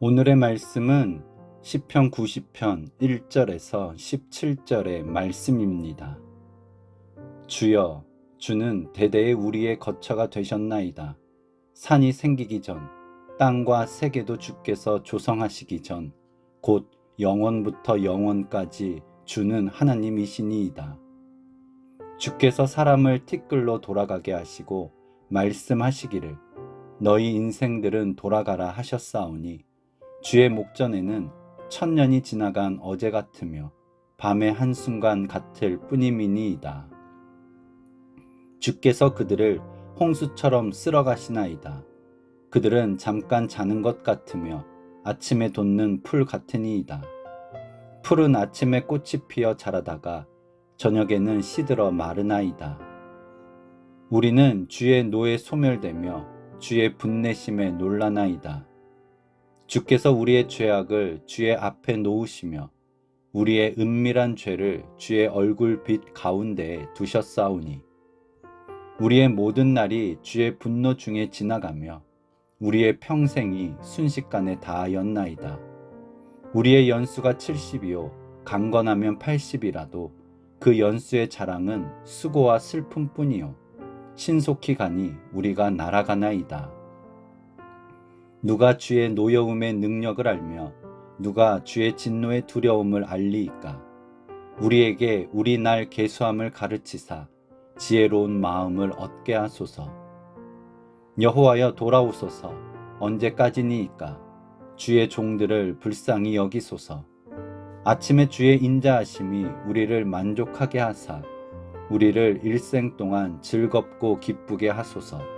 오늘의 말씀은 시편 90편 1절에서 17절의 말씀입니다. 주여, 주는 대대의 우리의 거처가 되셨나이다. 산이 생기기 전, 땅과 세계도 주께서 조성하시기 전, 곧 영원부터 영원까지 주는 하나님이시니이다. 주께서 사람을 티끌로 돌아가게 하시고 말씀하시기를 너희 인생들은 돌아가라 하셨사오니 주의 목전에는 천년이 지나간 어제 같으며 밤의 한순간 같을 뿐이미니이다. 주께서 그들을 홍수처럼 쓸어 가시나이다. 그들은 잠깐 자는 것 같으며 아침에 돋는 풀 같으니이다. 풀은 아침에 꽃이 피어 자라다가 저녁에는 시들어 마르나이다. 우리는 주의 노에 소멸되며 주의 분내심에 놀라나이다. 주께서 우리의 죄악을 주의 앞에 놓으시며 우리의 은밀한 죄를 주의 얼굴 빛 가운데에 두셨사오니 우리의 모든 날이 주의 분노 중에 지나가며 우리의 평생이 순식간에 다하였나이다. 우리의 연수가 70이요 강건하면 80이라도 그 연수의 자랑은 수고와 슬픔뿐이요 신속히 가니 우리가 날아가나이다. 누가 주의 노여움의 능력을 알며 누가 주의 진노의 두려움을 알리이까? 우리에게 우리 날 계수함을 가르치사 지혜로운 마음을 얻게 하소서. 여호와여 돌아오소서. 언제까지니이까? 주의 종들을 불쌍히 여기소서. 아침에 주의 인자하심이 우리를 만족하게 하사 우리를 일생 동안 즐겁고 기쁘게 하소서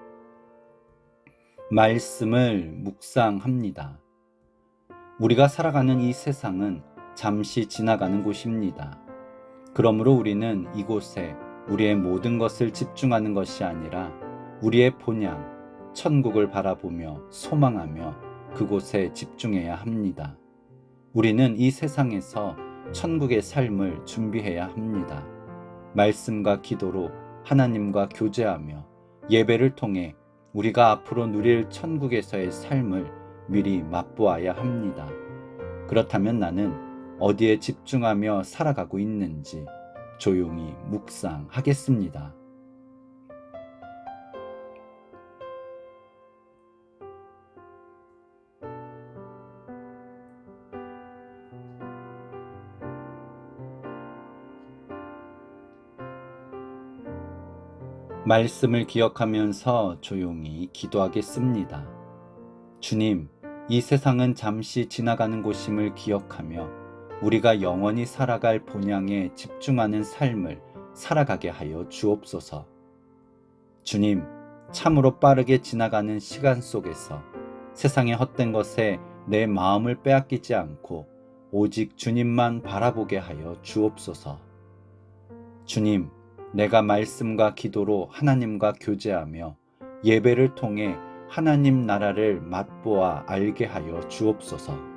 말씀을 묵상합니다. 우리가 살아가는 이 세상은 잠시 지나가는 곳입니다. 그러므로 우리는 이곳에 우리의 모든 것을 집중하는 것이 아니라 우리의 본향, 천국을 바라보며 소망하며 그곳에 집중해야 합니다. 우리는 이 세상에서 천국의 삶을 준비해야 합니다. 말씀과 기도로 하나님과 교제하며 예배를 통해 우리가 앞으로 누릴 천국에서의 삶을 미리 맛보아야 합니다. 그렇다면 나는 어디에 집중하며 살아가고 있는지 조용히 묵상하겠습니다. 말씀을 기억하면서 조용히 기도하겠습니다. 주님, 이 세상은 잠시 지나가는 곳임을 기억하며 우리가 영원히 살아갈 본향에 집중하는 삶을 살아가게 하여 주옵소서. 주님, 참으로 빠르게 지나가는 시간 속에서 세상의 헛된 것에 내 마음을 빼앗기지 않고 오직 주님만 바라보게 하여 주옵소서. 주님, 내가 말씀과 기도로 하나님과 교제하며 예배를 통해 하나님 나라를 맛보아 알게 하여 주옵소서.